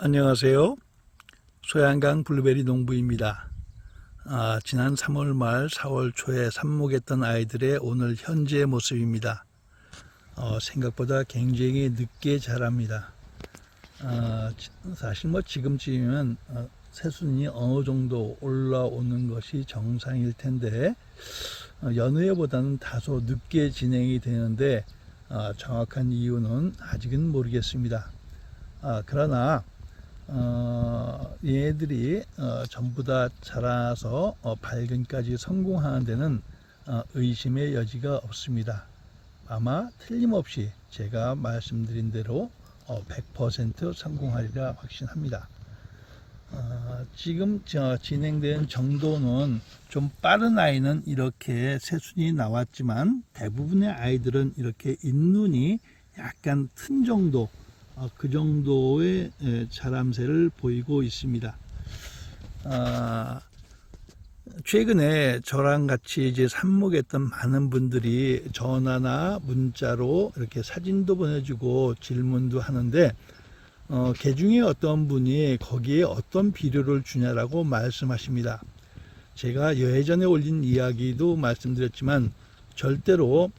안녕하세요. 소양강 블루베리 농부입니다. 아, 지난 3월 말 4월 초에 삽목했던 아이들의 오늘 현재 모습입니다. 어, 생각보다 굉장히 늦게 자랍니다. 아, 지- 사실 뭐 지금쯤이면 어, 새순이 어느 정도 올라오는 것이 정상일 텐데 어, 연후에보다는 다소 늦게 진행이 되는데 아, 정확한 이유는 아직은 모르겠습니다. 아, 그러나 어, 얘들이 어, 전부 다 자라서 어, 발근까지 성공하는 데는 어, 의심의 여지가 없습니다. 아마 틀림없이 제가 말씀드린 대로 어, 100% 성공하리라 확신합니다. 어, 지금 저 진행된 정도는 좀 빠른 아이는 이렇게 새순이 나왔지만 대부분의 아이들은 이렇게 잇눈이 약간 튼 정도 어, 그 정도의 에, 자람새를 보이고 있습니다. 아, 최근에 저랑 같이 이제 삽목했던 많은 분들이 전화나 문자로 이렇게 사진도 보내주고 질문도 하는데 어, 개 중에 어떤 분이 거기에 어떤 비료를 주냐라고 말씀하십니다. 제가 예전에 올린 이야기도 말씀드렸지만 절대로 어,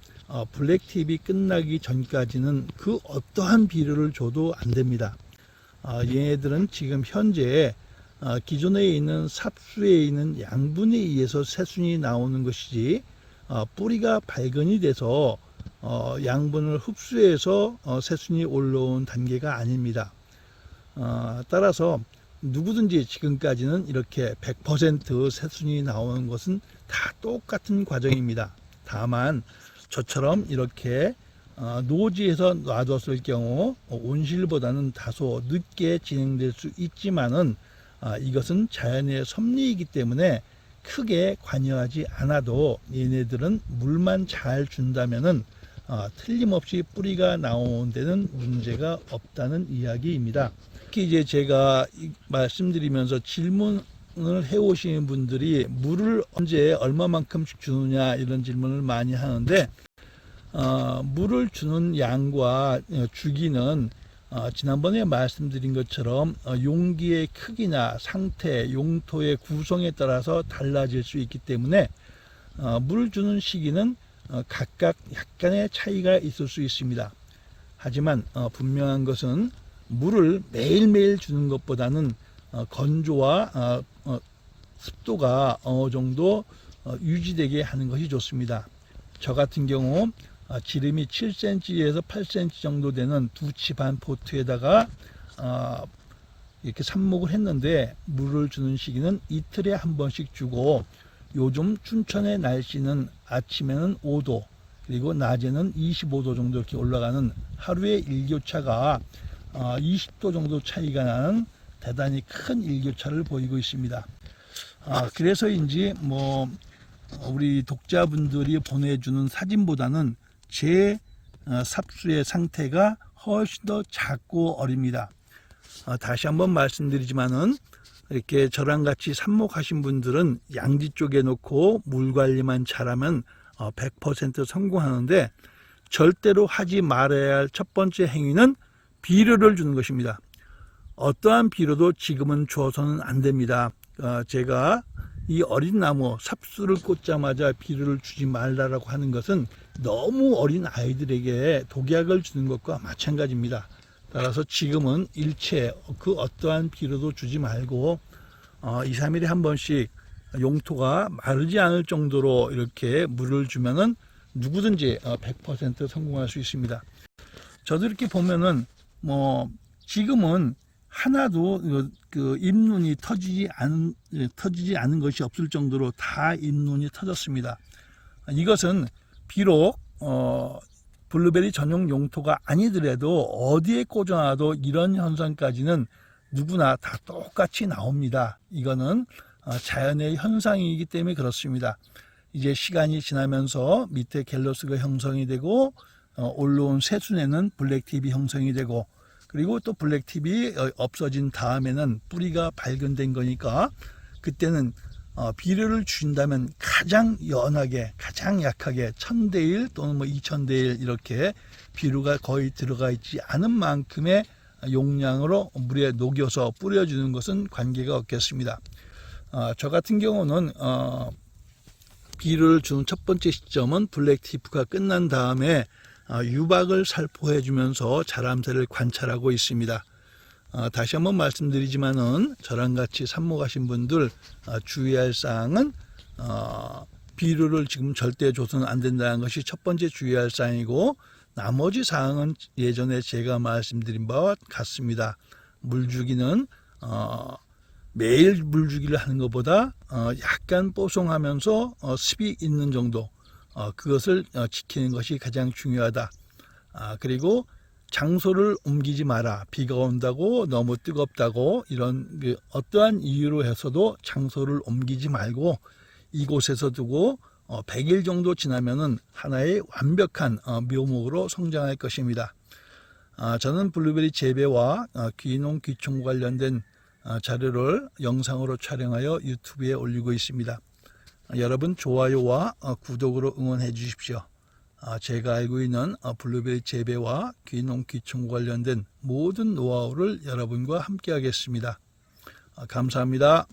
블랙 팁이 끝나기 전까지는 그 어떠한 비료를 줘도 안 됩니다. 어, 얘네들은 지금 현재 어, 기존에 있는 삽수에 있는 양분에 의해서 새순이 나오는 것이지 어, 뿌리가 발근이 돼서 어, 양분을 흡수해서 어, 새순이 올라온 단계가 아닙니다. 어, 따라서 누구든지 지금까지는 이렇게 100% 새순이 나오는 것은 다 똑같은 과정입니다. 다만 저처럼 이렇게 어, 노지에서 놔뒀을 경우 어, 온실보다는 다소 늦게 진행될 수 있지만은 아, 이것은 자연의 섭리이기 때문에 크게 관여하지 않아도 얘네들은 물만 잘 준다면은 아, 틀림없이 뿌리가 나오는 데는 문제가 없다는 이야기입니다. 특히 이제 제가 이- 말씀드리면서 질문 을 해오시는 분들이 물을 언제 얼마만큼씩 주느냐 이런 질문을 많이 하는데 어, 물을 주는 양과 어, 주기는 어, 지난번에 말씀드린 것처럼 어, 용기의 크기나 상태, 용토의 구성에 따라서 달라질 수 있기 때문에 어, 물을 주는 시기는 어, 각각 약간의 차이가 있을 수 있습니다. 하지만 어, 분명한 것은 물을 매일매일 주는 것보다는 어, 건조와 어, 어, 습도가 어느 정도 어, 유지되게 하는 것이 좋습니다. 저 같은 경우 어, 지름이 7cm에서 8cm 정도 되는 두 치 반 포트에다가 어, 이렇게 삽목을 했는데 물을 주는 시기는 이틀에 한 번씩 주고 요즘 춘천의 날씨는 아침에는 5도 그리고 낮에는 25도 정도 이렇게 올라가는 하루의 일교차가 어, 20도 정도 차이가 나는 대단히 큰 일교차를 보이고 있습니다. 아, 그래서인지 뭐 어, 우리 독자분들이 보내주는 사진보다는 제 어, 삽수의 상태가 훨씬 더 작고 어립니다. 어, 다시 한번 말씀드리지만은 이렇게 저랑 같이 삽목하신 분들은 양지 쪽에 놓고 물 관리만 잘하면 어, 100% 성공하는데 절대로 하지 말아야 할 첫 번째 행위는 비료를 주는 것입니다. 어떠한 비료도 지금은 줘서는 안 됩니다. 어, 제가 이 어린 나무 삽수를 꽂자마자 비료를 주지 말라라고 하는 것은 너무 어린 아이들에게 독약을 주는 것과 마찬가지입니다. 따라서 지금은 일체 그 어떠한 비료도 주지 말고 어, 2, 3일에 한 번씩 용토가 마르지 않을 정도로 이렇게 물을 주면은 누구든지 어, 100% 성공할 수 있습니다. 저도 이렇게 보면은 뭐 지금은 하나도 그, 그 잎눈이 터지지 않은 예, 터지지 않은 것이 없을 정도로 다 잎눈이 터졌습니다. 이것은 비록 어, 블루베리 전용 용토가 아니더라도 어디에 꽂아놔도 이런 현상까지는 누구나 다 똑같이 나옵니다. 이거는 어, 자연의 현상이기 때문에 그렇습니다. 이제 시간이 지나면서 밑에 갤러스가 형성이 되고 어, 올라온 새순에는 블랙팁이 형성이 되고 그리고 또 블랙팁이 어, 없어진 다음에는 뿌리가 발견된 거니까 그때는 어, 비료를 준다면 가장 연하게 가장 약하게 1000대 1 또는 뭐 2000대 1 이렇게 비료가 거의 들어가 있지 않은 만큼의 용량으로 물에 녹여서 뿌려주는 것은 관계가 없겠습니다. 아, 저 같은 경우는 어, 비료를 주는 첫 번째 시점은 블랙티프가 끝난 다음에 아, 유박을 살포해 주면서 자람새를 관찰하고 있습니다. 아, 다시 한번 말씀드리지만은 저랑 같이 삽목하신 분들 아, 주의할 사항은 어, 비료를 지금 절대 줘서는 안 된다는 것이 첫 번째 주의할 사항이고 나머지 사항은 예전에 제가 말씀드린 바와 같습니다. 물주기는 어, 매일 물주기를 하는 것보다 어, 약간 뽀송하면서 어, 습이 있는 정도 어, 그것을 어, 지키는 것이 가장 중요하다. 아, 그리고 장소를 옮기지 마라. 비가 온다고 너무 뜨겁다고 이런 그 어떠한 이유로 해서도 장소를 옮기지 말고 이곳에서 두고 어, 100일 정도 지나면은 하나의 완벽한 어, 묘목으로 성장할 것입니다. 아, 저는 블루베리 재배와 어, 귀농 귀촌 관련된 어, 자료를 영상으로 촬영하여 유튜브에 올리고 있습니다. 아, 여러분 좋아요와 어, 구독으로 응원해 주십시오. 아, 제가 알고 있는 어, 블루베리 재배와 귀농 귀촌 관련된 모든 노하우를 여러분과 함께 하겠습니다. 아, 감사합니다.